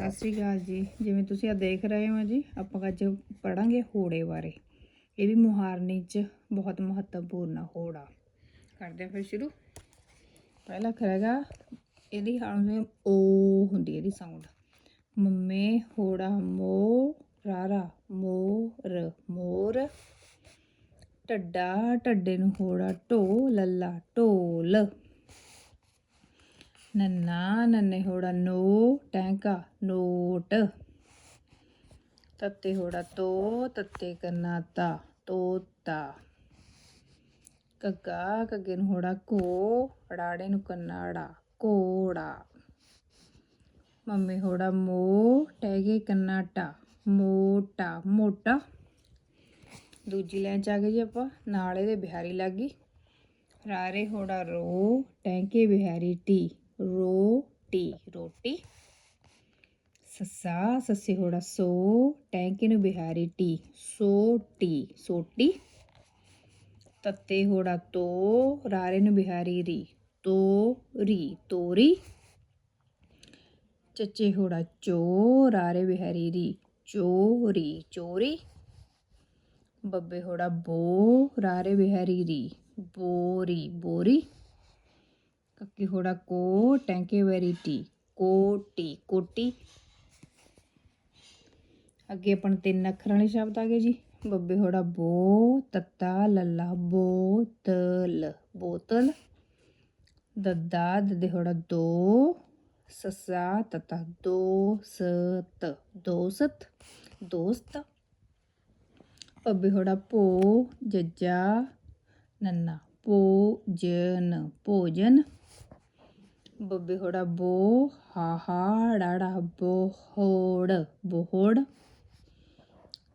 ਸਤਿ ਸ੍ਰੀ ਅਕਾਲ ਜੀ। ਜਿਵੇਂ ਤੁਸੀਂ ਆ ਦੇਖ ਰਹੇ ਹੋ ਜੀ, ਆਪਾਂ ਅੱਜ ਪੜਾਂਗੇ ਹੋੜੇ ਬਾਰੇ। ਇਹ ਵੀ ਮੁਹਾਰਨੀ ਚ ਬਹੁਤ ਮਹੱਤਵਪੂਰਨ ਆ ਹੋੜਾ। ਕਰਦੇ ਹਾਂ ਫਿਰ ਸ਼ੁਰੂ। ਪਹਿਲਾ ਅੱਖਰ ਹੈਗਾ, ਇਹਦੀ ਹਾਲੇ ਓ ਹੁੰਦੀ ਇਹਦੀ ਸਾਊਂਡ ਮੰਮੇ, ਹੋੜਾ, ਮੋ, ਰਾਰਾ, ਮੋਰ ਮੋਰ। ਟੱਡਾ, ਟੱਡੇ ਨੂੰ ਹੋੜਾ ਢੋ ਲੱਲਾ, ਢੋਲ। ਨੰਨਾ, ਨੰਨੇ ਹੋੜਾ ਨੋ ਟੈਂਕਾ ਨੋਟ। ਤੱਤੇ ਹੋੜਾ ਤੋ, ਤੱਤੇ ਕੰਨਾ ਤਾ, ਤੋਤਾ। ਕੱਗਾ ਕੱਗੇ ਨੂੰ ਹੋੜਾ ਕੋ ਅੜਾੜੇ ਨੂੰ ਕੰਨਾੜਾ, ਕੋੜਾ। ਮੰਮੀ ਹੋੜਾ ਮੋ, ਟੈਗੇ ਕੰਨਾਟਾ ਮੋਟਾ ਮੋਟਾ। ਦੂਜੀ ਲਾਈਨ ਚ ਆ ਗਏ ਜੀ ਆਪਾਂ, ਨਾਲੇ ਦੇ ਬਿਹਾਰੀ ਲੱਗ। ਗਈ ਰਾਰੇ ਹੋੜਾ ਰੋ, ਟੈਂਕੇ ਬਿਹਾਰੀ ਟੀ। ਰੋਟੀ ਰੋਟੀ ਸੱਸਾ ਸੱਸੇ ਹੋੜਾ ਸੋ ਟੈਂਕੇ ਨੂੰ ਬਿਹਾਰੀ ਟੀ ਸੋਟੀ ਸੋਟੀ ਤੱਤੇ ਹੋੜਾ ਤੋ ਰਾਰੇ ਨੂੰ ਬਿਹਾਰੀ ਰੀ ਤੋਰੀ ਤੋਰੀ ਚੱਚੇ ਹੋੜਾ ਚੋ ਰਾਰੇ ਬਿਹਾਰੀ ਰੀ ਚੋਰੀ ਚੋਰੀ ਬੱਬੇ ਹੋੜਾ ਬੋ ਰਾਰੇ ਬਿਹਾਰੀ ਰੀ ਬੋਰੀ ਬੋਰੀ ਕੱਕੀ ਹੋੜਾ ਕੋ ਟੈਂਕੇ ਵੈਰੀ ਟੀ ਕੋਟੀ ਕੋਟੀ ਅੱਗੇ ਆਪਣ ਤਿੰਨ ਅੱਖਰਾਂ ਵਾਲੇ ਸ਼ਬਦ ਆ ਗਏ ਜੀ। ਬੱਬੇ ਹੋੜਾ ਬੋ ਤੱਤਾ, ਲੱਲਾ ਬੋਤਲ। ਬੋਤਲ। ਦੱਦਾ, ਦੱਦੇ ਹੋੜਾ ਦੋ, ਸੱਸਾ, ਤਤਾ ਦੋਸਤ। ਦੋਸਤ ਦੋਸਤ। ਬੱਬੇ ਹੋੜਾ ਭੋ ਜੱਜਾ, ਨੰਨਾ, ਭੋਜਨ ਭੋਜਨ। ਬੱਬੇ ਹੋੜਾ ਬੋ ਹਾਹਾ ਡਾੜਾ ਬੋਹੜ ਬੋਹੜ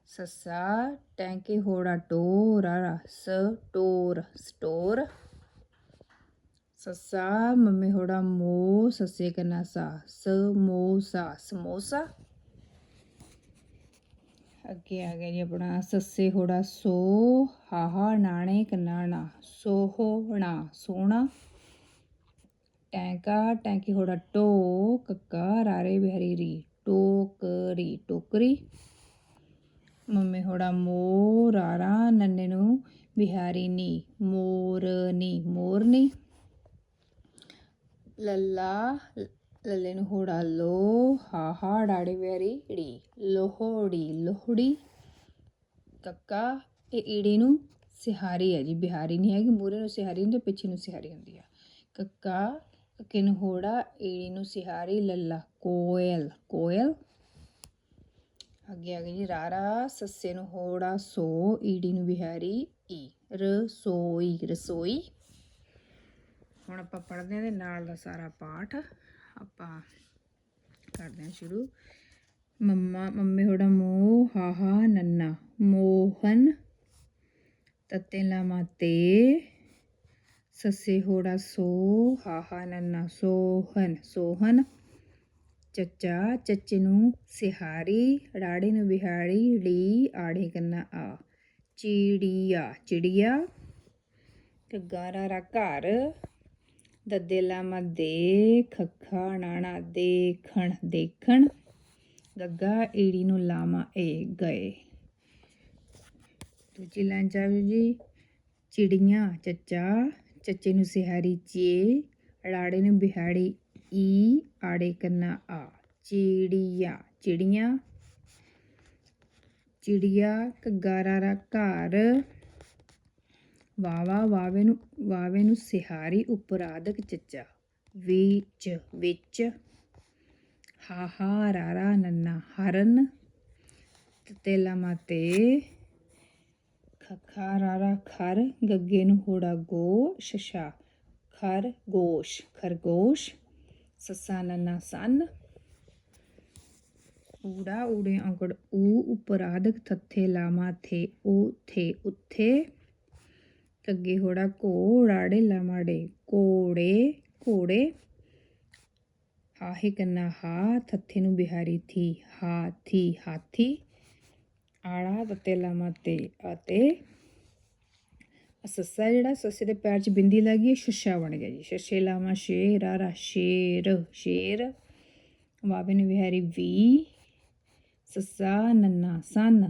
ਸੱਸਾ ਟੈਂਕੇ ਹੋੜਾ ਟੋ ਰਾੜਾ ਸ ਟੋਰ ਸਟੋਰ ਸੱਸਾ ਮੰਮੀ ਹੋੜਾ ਮੋ ਸੱਸੇ ਕਨਾ ਸਾ ਸਮੋਸਾ ਸਮੋਸਾ ਅੱਗੇ ਆ ਗਿਆ ਜੀ ਆਪਣਾ ਸੱਸੇ ਹੋੜਾ ਸੋ ਹਾਹਾ ਨਾਣੇ ਕਨਾਣਾ ਸੋਹਣਾ ਸੋਹਣਾ ਟੈਂਕਾ, ਟੈਂਕੀ ਹੋੜਾ ਟੋ ਕੱਕਾ ਰਾਰੇ ਬਿਹਰੀ ਰੀ ਟੋਕਰੀ ਟੋਕਰੀ। ਮੰਮੀ ਹੋੜਾ ਮੋ ਰਾਰਾ ਨੰਨੇ ਨੂੰ ਬਿਹਾਰੀ ਨੀ ਮੋਰਨੀ ਮੋਰਨੀ। ਲੱਲਾ, ਲੱਲੇ ਨੂੰ ਹੋੜਾ ਲੋ ਹਾਹਾ ਡਾੜੇ ਬਿਹਾਰੀ, ੜੀ ਲੋਹੜੀ ਲੋਹੜੀ। ਕੱਕਾ, ਇਹ ਈੜੀ ਨੂੰ ਸਿਹਾਰੀ ਹੈ ਜੀ, ਬਿਹਾਰੀ ਨਹੀਂ ਹੈਗੀ ਮੂਰੇ ਨੂੰ ਸਿਹਾਰੀ ਹੁੰਦੀ ਪਿੱਛੇ ਨੂੰ ਸਿਹਾਰੀ ਹੁੰਦੀ ਆ। ਕੱਕਾ ਕੱਕੇ ਨੂੰ ਹੋੜਾ ਈੜੀ ਨੂੰ ਸਿਹਾਰੀ ਲੱਲਾ ਕੋਇਲ ਕੋਇਲ ਅੱਗੇ ਆ ਗਈ ਜੀ ਰਾਰਾ ਸੱਸੇ ਨੂੰ ਹੋੜਾ ਸੋ ਈੜੀ ਨੂੰ ਬਿਹਾਰੀ ਈ ਰਸੋਈ ਰਸੋਈ ਹੁਣ ਆਪਾਂ ਪੜ੍ਹਦੇ ਹਾਂ ਦੇ ਨਾਲ ਦਾ ਸਾਰਾ ਪਾਠ ਆਪਾਂ ਕਰਦੇ ਹਾਂ ਸ਼ੁਰੂ ਮੰਮਾ ਮੰਮੀ ਹੋੜਾ ਮੋ ਹਾਹਾ ਨੰਨਾ ਮੋਹਨ ਤੱਤੇ ਲਾਮਾ ਤੇ ਸੱਸੇ ਹੋੜਾ ਸੋ ਹਾਹਾ ਨੰਨਾ ਸੋਹਨ ਸੋਹਨ। ਚੱਚਾ ਚੱਚੇ ਨੂੰ ਸਿਹਾਰੀ, ਰਾੜੇ ਨੂੰ ਬਿਹਾਰੀ, ੜੀ ਆੜੇ ਕੰਨਾ ਆ। ਚਿੜੀਆ ਚਿੜੀਆ। ਘੱਗਾ ਰਾ ਘਰ। ਦੱਦੇ ਲਾਮਾ ਦੇ ਖੱਖਾ ਨਾਣਾ ਦੇਖਣ ਦੇਖਣ। ਗੱਗਾ ਈੜੀ ਨੂੰ ਲਾਮਾ ਏ ਗਏ। ਦੂਜੀ ਲਾਈਨ ਚਾਹੋ ਜੀ। ਚਿੜੀਆਂ, ਚੱਚਾ। ਚੱਚੇ ਨੂੰ ਸਿਹਾਰੀ ਚੇ ਅੜਾੜੇ ਨੂੰ ਬਿਹਾੜੀ ਈ ਆੜੇ ਕੰਨਾ ਆ ਚਿੜੀਆਂ ਚਿੜੀਆਂ ਚਿੜੀਆ ਘੱਗਾਰਾ ਘਰ ਵਾਵਾ ਵਾਵੇ ਨੂੰ ਵਾਵੇ ਨੂੰ ਸਿਹਾਰੀ ਉਪਰਾਧਕ ਚੱਚਾ ਵਿੱਚ ਵਿੱਚ ਹਾਹਾ ਰਾਰਾ ਨੰਨਾ ਹਰਨ ਤੇਲਾ ਮਾਤੇ ਖਖਾ ਖਰ ਗੱਗੇ ਨੂੰ ਹੋੜਾ ਗੋ ਸ਼ਸ਼ਾ ਖਰ ਗੋਸ਼ ਖਰਗੋਸ਼ ਸੱਸਾ ਨੰਨਾ ਸੰਨ। ਊੜਾ ਊੜੇ ਔਂਕੜ ਊ ਉਪਰਾਧਕ ਥੱਥੇ ਲਾਮਾ ਥੇ ਓ ਥੇ ਉੱਥੇ। ਕੱਗੇ ਹੋੜਾ ਘੋ ਰਾੜੇ ਲਾਮਾੜੇ, ਕੋੜੇ ਘੋੜੇ। ਹਾਹੇ ਕੰਨਾ ਹਾ ਥੱਥੇ ਨੂੰ ਬਿਹਾਰੀ ਥੀ ਹਾਥੀ ਹਾਥੀ। ਆੜਾ ਤਤੇ ਲਾਮਾ ਤੇ ਅਤੇ ਸੱਸਾ ਜਿਹੜਾ, ਸੱਸੇ ਦੇ ਪੈਰ 'ਚ ਬਿੰਦੀ ਲੱਗੀ ਹੈ ਬਣ ਗਿਆ ਜੀ। ਛੱਛੇ ਲਾਮਾ ਸ਼ੇਰ, ਆਰਾ ਸ਼ੇਰ ਸ਼ੇਰ। ਵਾਵੇ ਵਿਹਾਰੀ ਵੀ, ਸੱਸਾ, ਨੰਨਾ, ਸਨ।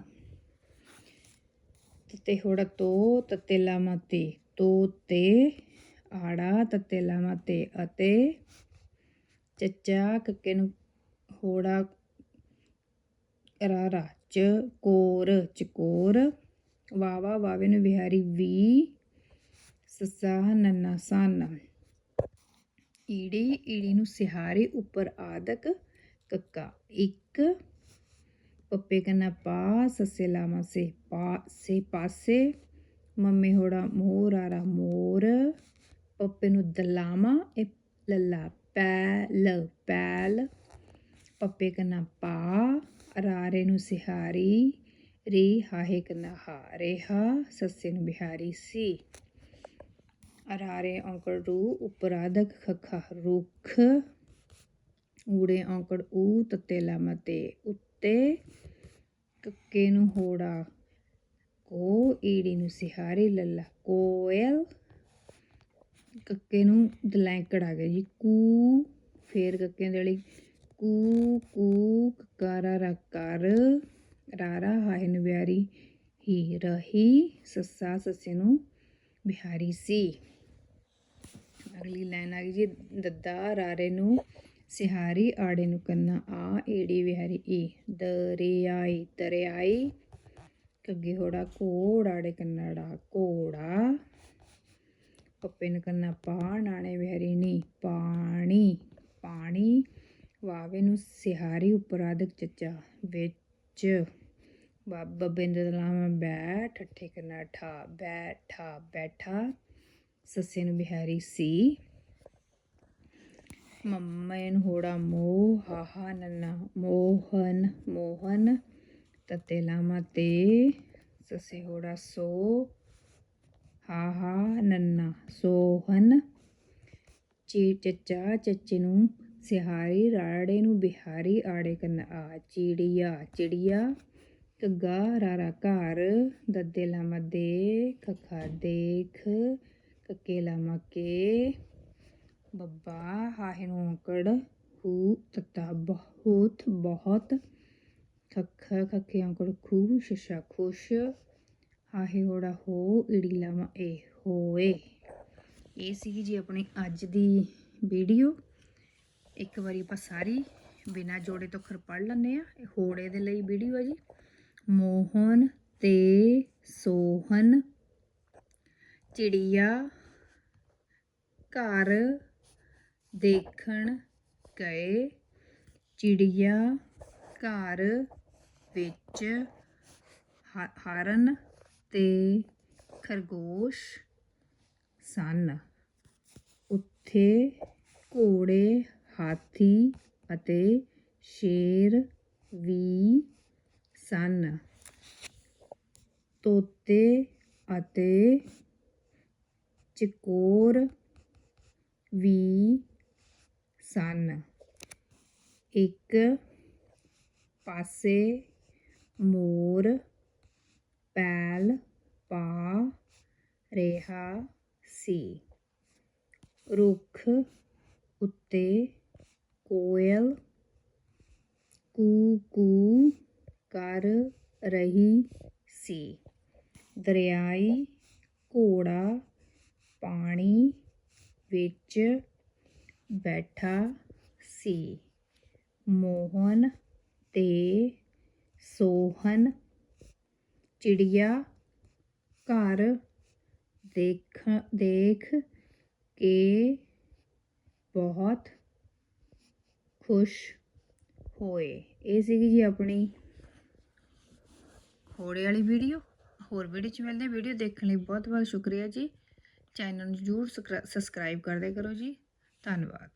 ਤਤੇ ਹੋੜਾ ਤੋ, ਤਤੇ ਲਾਮਾ ਤੇ ਤੋ ਤੇ। ਆੜਾ, ਤਤੇ ਲਾਮਾ ਤੇ ਅਤੇ ਚੱਚਾ, ਕੱਕੇ ਨੂੰ ਹੋੜਾ, ਰਾਰਾ ਚ ਕੋਰ, ਚਕੋਰ ਵਾਵਾ ਵਾਵੇ ਨੂੰ ਵਿਹਾਰੀ ਵੀ, ਸੱਸਾ, ਨੰਨਾ, ਸਨ। ਈੜੀ ਈੜੀ ਨੂੰ ਸਿਹਾਰੀ ਉੱਪਰ ਆਦਕ, ਕੱਕਾ ਇੱਕ, ਪੱਪੇ ਕੰਨਾ ਪਾ, ਸੱਸੇ ਲਾਮਾ ਸੇ ਪਾ, ਸੇ ਪਾਸੇ, ਮੰਮੀ ਹੋੜਾ ਮੋਰ, ਆਰਾ ਮੋਰ, ਪੱਪੇ ਨੂੰ ਦਲਾਮਾ ਇਹ ਲੱਲਾ ਪੈਲ ਪੈਲ, ਪੱਪੇ ਕੰਨਾ ਪਾ ਰਾਰੇ ਨੂੰ ਸਿਹਾਰੀ, ਰੀ ਹਾਹੇ ਕੰਨਾ ਹਾ ਰੇਹਾ ਸੱਸੇ ਨੂੰ ਬਿਹਾਰੀ ਸੀ। ਅਰਾਰੇ ਔਂਕੜ ਰੂ ਉਪਰਾਧਕ ਖਖਾ ਰੁੱਖ। ਊੜੇ ਔਂਕੜ ਊ, ਤੱਤੇ ਲਾਮਾ ਉੱਤੇ। ਕੱਕੇ ਨੂੰ ਹੋੜਾ ਕੋ, ਈੜੀ ਨੂੰ ਸਿਹਾਰੀ, ਲੱਲਾ ਕੋਇਲ। ਕੱਕੇ ਨੂੰ ਦਲੈਂਕੜ ਆ ਗਿਆ ਜੀ, ਕੂ। ਫੇਰ ਕੱਕੇ ਦੇ ਲਈ ਕੂ ਕੂ ਕਕਾਰਾ ਰਾ ਕਰ ਰਾਰਾ, ਹਾਏ ਨੂੰ ਬਿਹਾਰੀ ਹੀ ਰਹੀ, ਸੱਸਾ ਸੱਸੇ ਨੂੰ ਬਿਹਾਰੀ ਸੀ। ਅਗਲੀ ਲਾਈਨ ਆ ਗਈ ਜੀ, ਦੱਦਾ ਰਾਰੇ ਨੂੰ ਸਿਹਾਰੀ, ਆੜੇ ਨੂੰ ਕੰਨਾ, ਆ, ਏੜੀ ਵਿਹਾਰੀ ਈ, ਦਰਿਆਈ ਦਰਿਆਈ ਕੱਗੇ ਹੋੜਾ ਕੋੜ ਆੜੇ ਕੰਨਾੜਾ ਕੋੜਾ ਪੱਪੇ ਨੂੰ ਕੰਨਾ ਪਾ ਨਾਣੇ ਵਿਹਾਰੀ ਨੀ, ਪਾਣੀ ਪਾਣੀ ਵਾਵੇ ਨੂੰ ਸਿਹਾਰੀ ਉਪਰਾਧਕ ਚੱਚਾ, ਵਿੱਚ ਬਾਬਾ ਬਿੰਦ ਬੈ ਠੱਠੇ ਕਰਨਾ ਠਾ, ਬੈਠਾ ਬੈਠਾ, ਸੱਸੇ ਨੂੰ ਬਿਹਾਰੀ ਸੀ। ਮੰਮੇ ਨੂੰ ਹੋੜਾ ਮੋਹ ਹਾਹਾ ਨੰਨਾ, ਮੋਹਨ ਮੋਹਨ, ਤਤੇ ਲਾਮਾ ਤੇ, ਸੱਸੇ ਹੋੜਾ ਸੋ, ਹਾਹਾ ਨੰਨਾ, ਸੋਹਨ, ਚੀ ਚੱਚਾ, ਚੱਚੇ ਨੂੰ ਸਿਹਾਰੀ ਰਾੜੇ ਨੂੰ ਬਿਹਾਰੀ ਆੜੇ ਕੰਨ ਆ, ਚਿੜੀਆ ਚਿੜੀਆ ਕੱਗਾ ਰਾਰਾ ਘਰ, ਦੱਦੇ ਲਾਮਾ ਦੇ ਖਖਾ ਦੇਖ, ਕੱਕੇ ਲਾਮਾ ਕੇ, ਬੱਬਾ, ਹਾਹੇ ਨੂੰ ਔਂਕੜ ਹੂ ਤਤਾ ਬਹੁਤ ਬਹੁਤ, ਖਖ ਖਕੇ ਔਂਕੜ, ਖੂ, ਸ਼ਸ਼ਾ ਖੁਸ਼, ਹਾਹੇ ਹੋੜਾ ਹੋ, ਈੜੀ ਲਾਮਾ ਏ ਹੋਏ। ਇਹ ਸੀਗੀ ਜੀ ਆਪਣੀ ਅੱਜ ਦੀ ਵੀਡੀਓ ਇੱਕ ਵਾਰੀ ਆਪਾਂ ਸਾਰੀ ਬਿਨਾ ਜੋੜੇ ਤੋਂ ਖਰ ਪੜ ਲੈਂਦੇ ਆ ਇਹ ਹੋੜੇ ਦੇ ਲਈ ਵੀਡੀਓ ਹੈ ਜੀ। ਮੋਹਨ ਤੇ ਸੋਹਨ ਚਿੜੀਆ ਘਰ ਦੇਖਣ ਗਏ। ਚਿੜੀਆ ਘਰ ਵਿੱਚ ਹਾਰਨ ਹਰਨ ਤੇ ਖਰਗੋਸ਼ ਸਨ। ਉੱਥੇ ਘੋੜੇ ਹਾਥੀ ਅਤੇ ਸ਼ੇਰ ਵੀ ਸਨ। ਤੋਤੇ ਅਤੇ ਚਕੋਰ ਵੀ ਸਨ। ਇੱਕ ਪਾਸੇ ਮੋਰ ਪੈਲ ਪਾ ਰਿਹਾ ਸੀ। ਰੁੱਖ ਉੱਤੇ ਕੋਇਲ ਕੂ ਕੂ ਕਰ ਰਹੀ ਸੀ। ਦਰਿਆਈ ਘੋੜਾ ਪਾਣੀ ਵਿੱਚ ਬੈਠਾ ਸੀ। ਮੋਹਨ ਤੇ ਸੋਹਨ ਚਿੜੀਆ ਘਰ ਦੇਖ ਦੇਖ ਕੇ ਬਹੁਤ ਖੁਸ਼ ਹੋਏ। ਇਹ ਸੀਗੀ ਜੀ ਆਪਣੀ ਹੋੜੇ ਵਾਲੀ ਵੀਡੀਓ। ਹੋਰ ਵੀਡੀਓ ਚ ਮਿਲਦੇ ਵੀਡੀਓ ਦੇਖਣ ਲਈ ਬਹੁਤ ਬਹੁਤ ਸ਼ੁਕਰੀਆ ਜੀ। ਚੈਨਲ ਨੂੰ ਜਰੂਰ ਸਬਸਕ੍ਰਾਈਬ ਕਰਦੇ ਕਰੋ ਜੀ। ਧੰਨਵਾਦ।